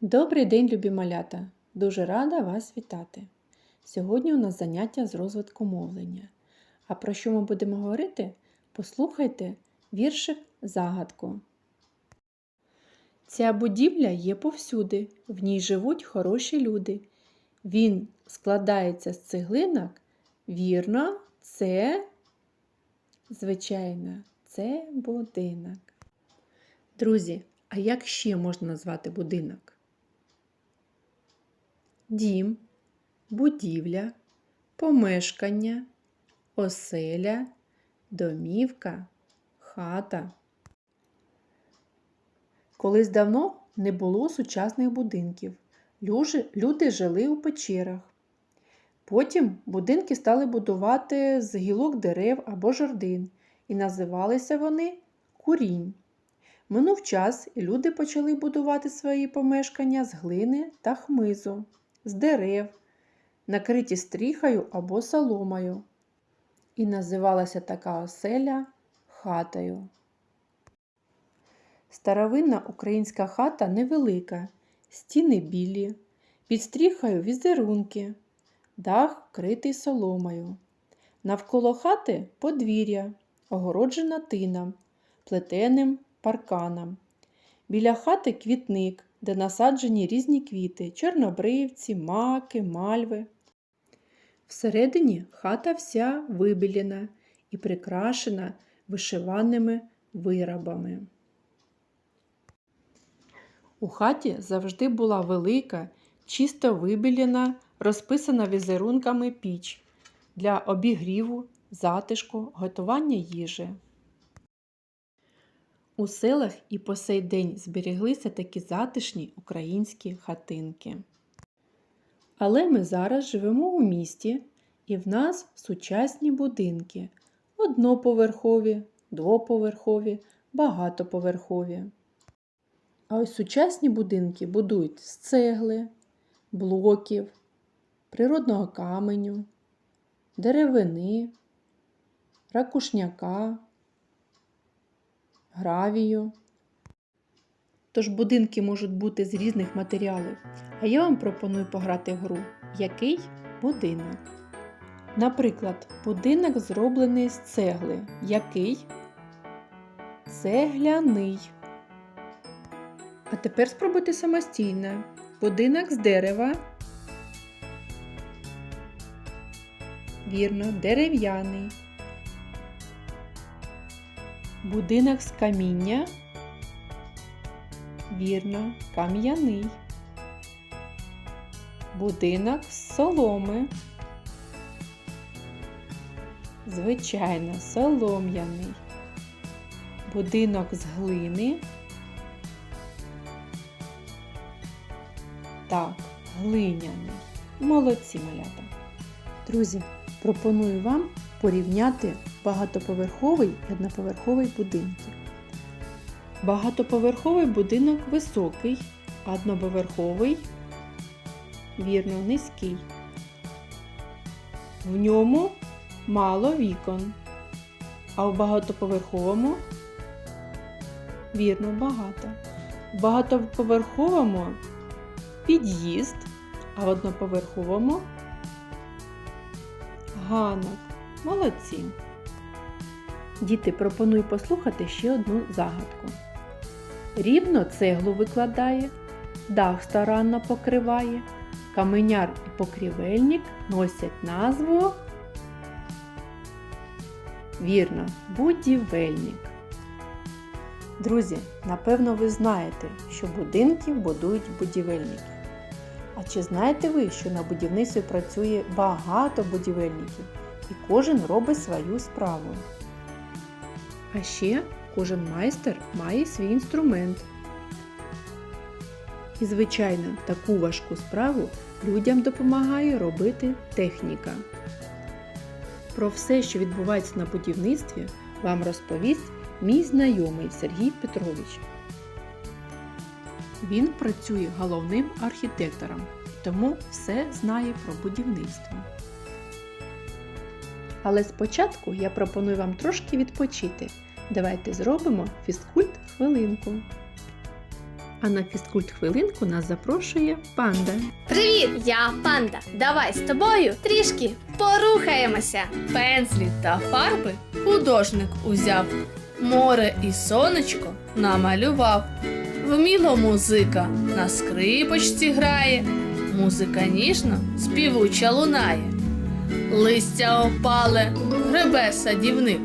Добрий день, любі малята! Дуже рада вас вітати! Сьогодні у нас заняття з розвитку мовлення. А про що ми будемо говорити? Послухайте віршик загадку. Ця будівля є повсюди, в ній живуть хороші люди. Він складається з цеглинок. Вірно, це, звичайно, це будинок. Друзі, а як ще можна назвати будинок? Дім, будівля, помешкання, оселя, домівка, хата. Колись давно не було сучасних будинків. Люди жили у печерах. Потім будинки стали будувати з гілок дерев або жердин, і називалися вони курінь. Минув час, і люди почали будувати свої помешкання з глини та хмизу, з дерев, накриті стріхою або соломою. І називалася така оселя хатою. Старовинна українська хата невелика, стіни білі, під стріхою візерунки, дах вкритий соломою. Навколо хати подвір'я, огороджена тином, плетеним парканом. Біля хати квітник, де насаджені різні квіти чорнобривці, маки, мальви. Всередині хата вся вибілена і прикрашена вишиваними виробами. У хаті завжди була велика, чисто вибілена, розписана візерунками піч для обігріву, затишку, готування їжі. У селах і по сей день зберіглися такі затишні українські хатинки. Але ми зараз живемо у місті, і в нас сучасні будинки одноповерхові, двоповерхові, багатоповерхові. А ось сучасні будинки будують з цегли, блоків, природного каменю, деревини, ракушняка, гравію. Тож будинки можуть бути з різних матеріалів, а я вам пропоную пограти гру Який будинок? Наприклад, будинок зроблений з цегли. Який? Цегляний. А тепер спробуйте самостійно. Будинок з дерева. Вірно, дерев'яний. Будинок з каміння. Вірно, кам'яний. Будинок з соломи. Звичайно, солом'яний. Будинок з глини. Так, глиняний. Молодці малята. Друзі, пропоную вам порівняти багатоповерховий і одноповерховий будинки. Багатоповерховий будинок високий, одноповерховий, вірно, низький. В ньому мало вікон, а в багатоповерховому вірно багато. В багатоповерховому під'їзд, а в одноповерховому ганок. Молодці! Діти, пропоную послухати ще одну загадку. Рівно цеглу викладає, дах старанно покриває, каменяр і покрівельник носять назву. Вірно, будівельник. Друзі, напевно, ви знаєте, що будинки будують будівельники. А чи знаєте ви, що на будівництві працює багато будівельників і кожен робить свою справу? А ще кожен майстер має свій інструмент. І, звичайно, таку важку справу людям допомагає робити техніка. Про все, що відбувається на будівництві, вам розповість мій знайомий Сергій Петрович. Він працює головним архітектором, тому все знає про будівництво. Але спочатку я пропоную вам трошки відпочити. Давайте зробимо фізкульт хвилинку. А на фізкульт хвилинку нас запрошує панда. Привіт, я панда. Давай з тобою трішки порухаємося. Пензлі та фарби художник узяв, море і сонечко намалював. Вміло музика на скрипочці грає, музика ніжно співуча лунає. Листя опале, гребе садівник,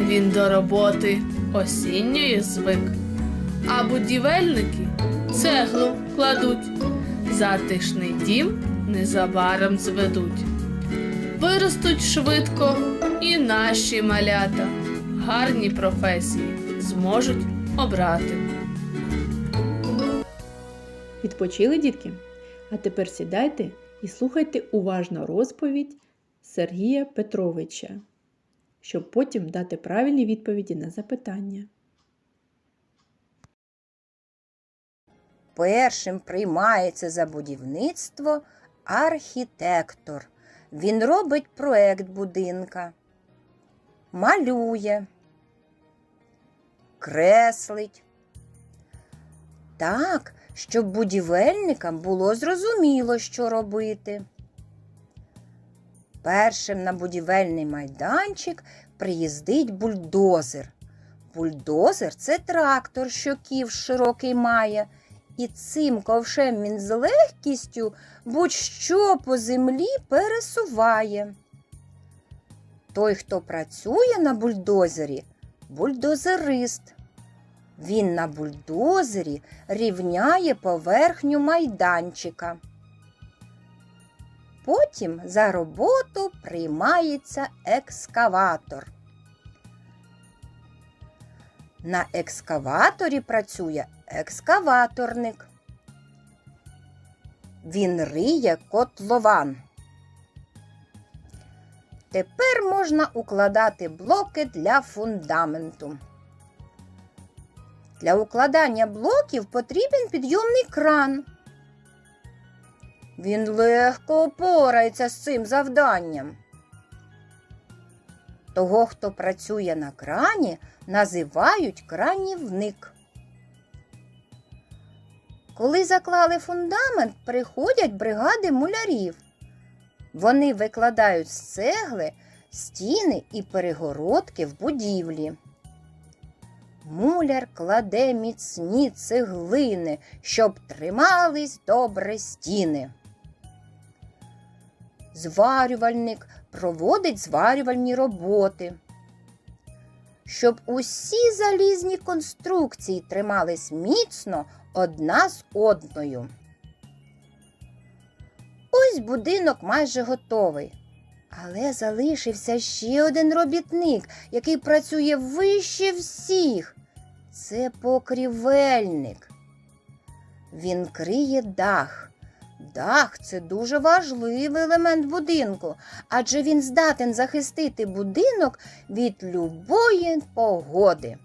він до роботи осінньої звик. А будівельники цеглу кладуть, затишний дім незабаром зведуть. Виростуть швидко і наші малята, гарні професії зможуть обрати. Відпочили, дітки? А тепер сідайте і слухайте уважно розповідь Сергія Петровича, щоб потім дати правильні відповіді на запитання. Першим приймається за будівництво архітектор. Він робить проект будинка, малює, креслить. Так, щоб будівельникам було зрозуміло, що робити. Першим на будівельний майданчик приїздить бульдозер. Бульдозер це трактор, що ків широкий має. І цим ковшем він з легкістю будь-що по землі пересуває. Той, хто працює на бульдозері, бульдозерист. Він на бульдозері рівняє поверхню майданчика. Потім за роботу приймається екскаватор. На екскаваторі працює екскаваторник. Він риє котлован. Тепер можна укладати блоки для фундаменту. Для укладання блоків потрібен підйомний кран. Він легко опорається з цим завданням. Того, хто працює на крані, називають кранівник. Коли заклали фундамент, приходять бригади мулярів. Вони викладають з цегли стіни і перегородки в будівлі. Муляр кладе міцні цеглини, щоб тримались добре стіни. Зварювальник проводить зварювальні роботи. Щоб усі залізні конструкції тримались міцно одна з одною. Ось будинок майже готовий. Але залишився ще один робітник, який працює вище всіх. Це покрівельник. Він криє дах. Дах це дуже важливий елемент будинку, адже він здатен захистити будинок від любої погоди.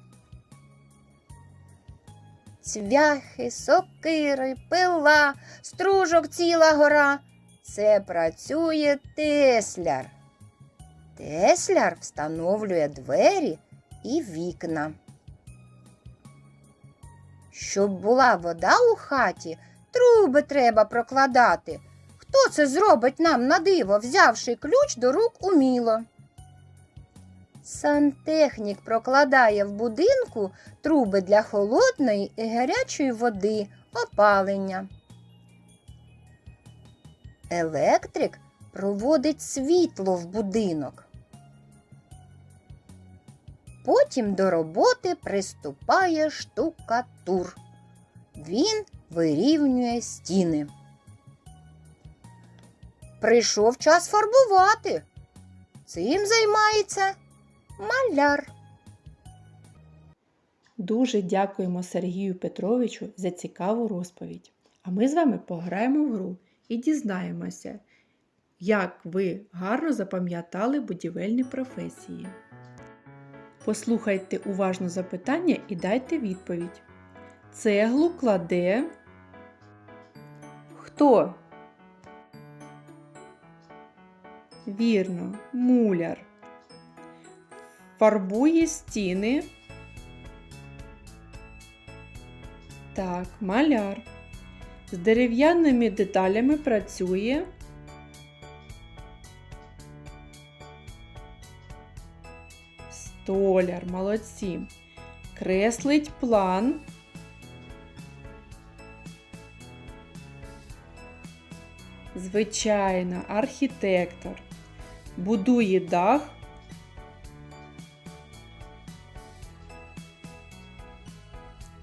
Цвяхи, сокири, пила, стружок ціла гора. Це працює тесляр. Тесляр встановлює двері і вікна. Щоб була вода у хаті, труби треба прокладати. Хто це зробить нам на диво, взявши ключ до рук уміло? Сантехнік прокладає в будинку труби для холодної і гарячої води, опалення. Електрик проводить світло в будинок. Потім до роботи приступає штукатур. Він вирівнює стіни. Прийшов час фарбувати. Цим займається маляр. Дуже дякуємо Сергію Петровичу за цікаву розповідь. А ми з вами пограємо в гру і дізнаємося, як ви гарно запам'ятали будівельні професії. Послухайте уважно запитання і дайте відповідь. Цеглу кладе хто? Вірно, муляр. Фарбує стіни. Так, маляр. З дерев'яними деталями працює. Столяр, молодці. Креслить план. Звичайно, архітектор. Будує дах.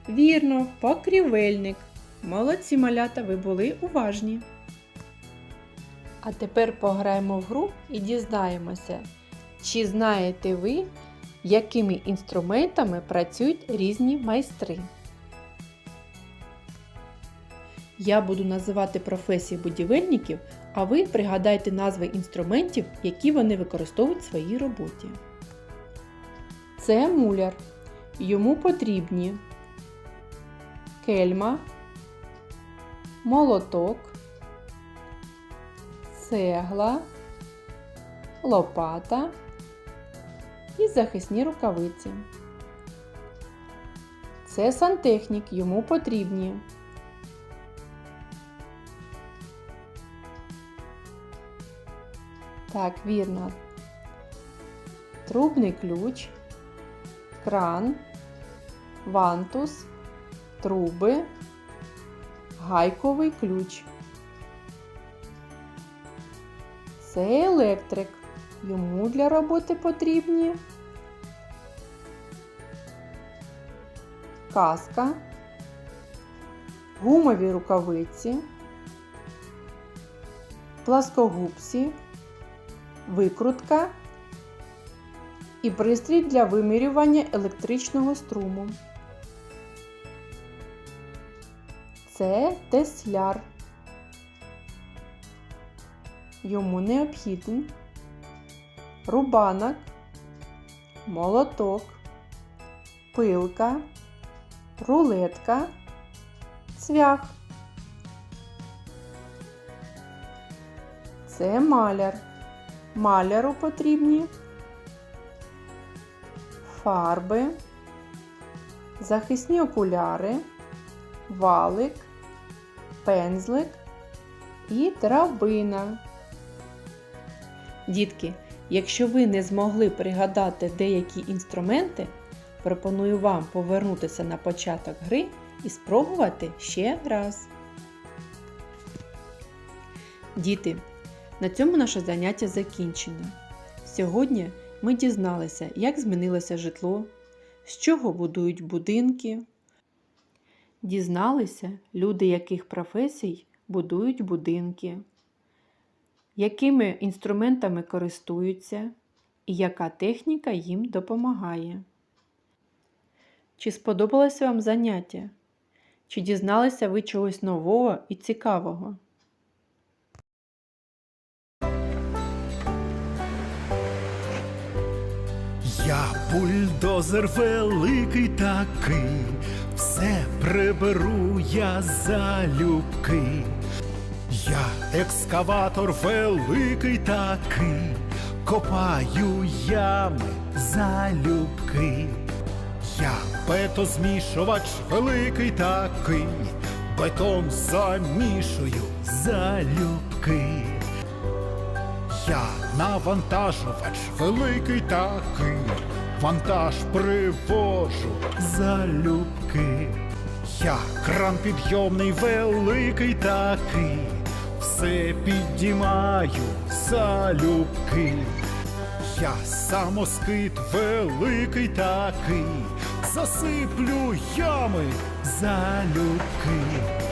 Вірно, покрівельник. Молодці малята, ви були уважні. А тепер пограємо в гру і дізнаємося, чи знаєте ви, якими інструментами працюють різні майстри. Я буду називати професії будівельників, а ви пригадайте назви інструментів, які вони використовують в своїй роботі. Це муляр. Йому потрібні кельма, молоток, цегла, лопата і захисні рукавиці. Це сантехнік, йому потрібні Так, вірно. Трубний ключ, кран, вантус, труби, гайковий ключ. Це електрик. Йому для роботи потрібні каска, гумові рукавиці, пласкогубці, викрутка і пристрій для вимірювання електричного струму. Це тесляр. Йому необхідний рубанок, молоток, пилка, рулетка, цвях. Це маляр. Маляру потрібні фарби, захисні окуляри, валик, пензлик і драбина. Дітки, якщо ви не змогли пригадати деякі інструменти, пропоную вам повернутися на початок гри і спробувати ще раз. Діти, на цьому наше заняття закінчено. Сьогодні ми дізналися, як змінилося житло, з чого будують будинки. Дізналися, люди яких професій будують будинки, якими інструментами користуються і яка техніка їм допомагає. Чи сподобалося вам заняття? Чи дізналися ви чогось нового і цікавого? Бульдозер великий такий, все приберу я залюбки. Я екскаватор великий такий, копаю ями залюбки. Я бетозмішувач великий такий, бетон замішую залюбки. Я навантажувач великий такий, вантаж привожу залюбки. Я кран підйомний великий такий, все піднімаю залюбки. Я самоскид великий такий, засиплю ями залюбки.